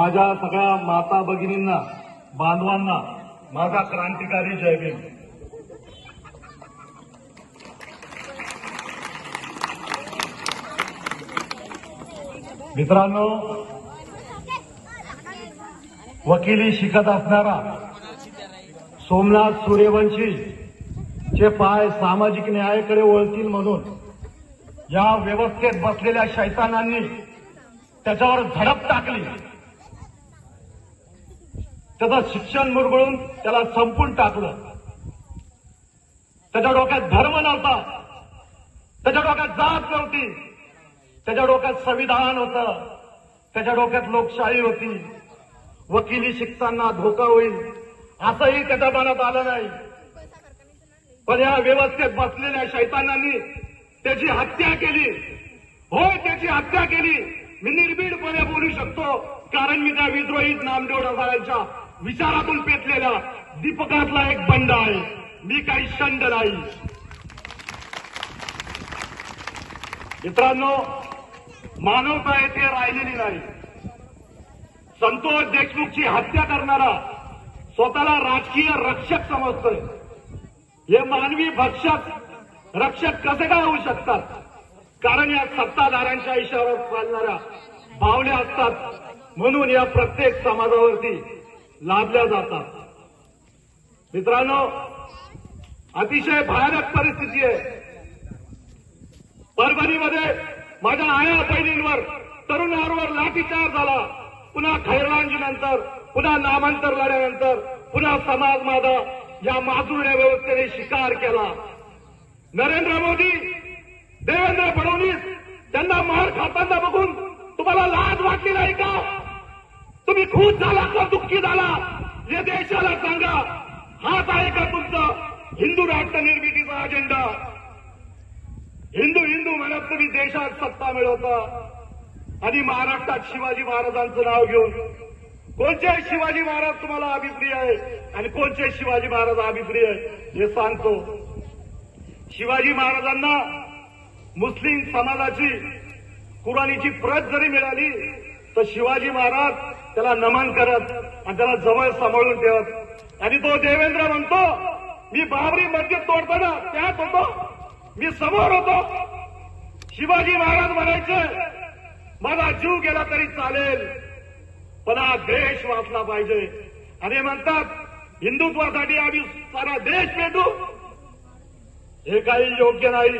माझ्या सगळ्या माता भगिनींना बांधवांना माझा क्रांतिकारी जय भीम. मित्रांनो वकिली शिकत असणारा सोमनाथ सूर्यवंशी चे पाय सामाजिक न्यायाकडे वळतील म्हणून या व्यवस्थेत बसलेल्या शैतानांनी त्याच्यावर झडप टाकली. त्याचं शिक्षण मुरगळून त्याला संपून टाकलं. त्याच्या डोक्यात धर्म नव्हता. त्याच्या डोक्यात जात नव्हती. त्याच्या डोक्यात संविधान होतं. त्याच्या डोक्यात लोकशाही होती. वकिली शिकताना धोका होईल. असंही त्याच्या मनात आलं नाही. पण या व्यवस्थेत बसलेल्या शैतानांनी त्याची हत्या केली. होय त्याची हत्या केली. मी निर्भीडपणे बोलू शकतो कारण मी त्या विद्रोही नामदेव ढसाळ्यांच्या विचारातून पेटलेल्या दीपकातला एक बंड आहे. मी काही शंड नाही. मित्रांनो मानवता येथे राहिलेली नाही. संतोष देशमुखची हत्या करणारा स्वतःला राजकीय रक्षक समजतोय. हे मानवी भक्षक रक्षक कसे काय होऊ शकतात? कारण या सत्ताधाऱ्यांच्या इशाऱ्यावर चालणाऱ्या बावल्या असतात. म्हणून या प्रत्येक समाजावरती लाभल्या जातात. मित्रांनो अतिशय भयानक परिस्थिती आहे. परभणीमध्ये माझ्या आया बहिणींवर तरुणांवर लाठीचार झाला. पुन्हा खैरलांजीनंतर पुन्हा नामांतर लढ्यानंतर पुन्हा समाज माझा या माजुरड्या व्यवस्थेने शिकार केला. नरेंद्र मोदी देवेंद्र फडणवीस त्यांना मार खाताना बघून तुम्हाला लाज वाटली नाही का? तुम्ही खुश झाला का दुःखी झाला या देशाला सांगा. हाच आहे का तुमचा हिंदू राष्ट्र निर्मितीचा अजेंडा हिंदू हिंदू म्हणत तुम्ही देशात सत्ता मिळवता. आणि महाराष्ट्रात शिवाजी महाराजांचं नाव घेऊन. कोणचे शिवाजी महाराज तुम्हाला अभिप्रिय आहे? आणि कोणचे शिवाजी महाराज अभिप्रिय आहे? हे सांगतो. शिवाजी महाराजांना मुस्लिम समाजाची कुराणीची प्रत जरी मिळाली तर शिवाजी महाराज त्याला नमन करत आणि त्याला जवळ सांभाळून ठेवत. आणि तो देवेंद्र म्हणतो मी बाबरी मस्जिद तोडताना त्यात होतो. मी समोर होतो. शिवाजी महाराज म्हणायचे मला जीव गेला तरी चालेल पण हा देश वाचला पाहिजे. आणि म्हणतात हिंदुत्वासाठी आम्ही सारा देश पेटू. हे काही योग्य नाही.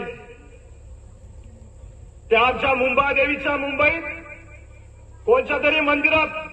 त्या आमच्या मुंबादेवीच्या मुंबईत कोणत्या तरी मंदिरात